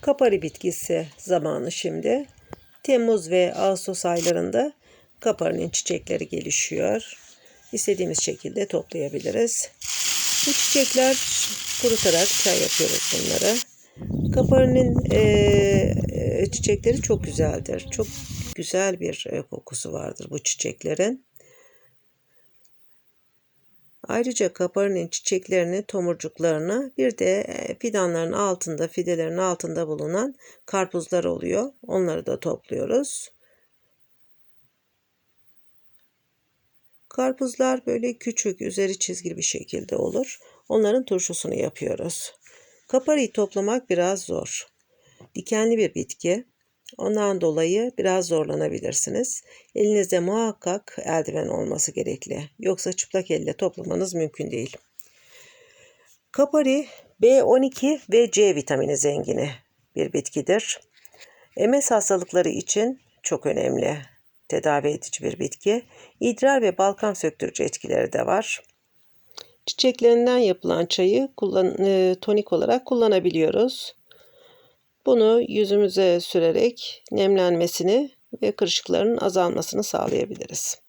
Kapari bitkisi zamanı şimdi. Temmuz ve Ağustos aylarında kaparinin çiçekleri gelişiyor. İstediğimiz şekilde toplayabiliriz. Bu çiçekler kurutarak çay yapıyoruz bunları. Kaparinin eee, çiçekleri çok güzeldir. Çok güzel bir e, kokusu vardır bu çiçeklerin. Ayrıca kaparinin çiçeklerini, tomurcuklarını bir de e, fidanların altında, fidelerin altında bulunan karpuzlar oluyor. Onları da topluyoruz. Karpuzlar böyle küçük, üzeri çizgili bir şekilde olur. Onların turşusunu yapıyoruz. Kapariyi toplamak biraz zor. Dikenli bir bitki. Ondan dolayı biraz zorlanabilirsiniz. Elinizde muhakkak eldiven olması gerekli. Yoksa çıplak elle toplamanız mümkün değil. Kapari B12 ve C vitamini zengini bir bitkidir. MS hastalıkları için çok önemli tedavi edici bir bitki. İdrar ve balgam söktürücü etkileri de var. Çiçeklerinden yapılan çayı kullan, e, tonik olarak kullanabiliyoruz. Bunu yüzümüze sürerek nemlenmesini ve kırışıkların azalmasını sağlayabiliriz.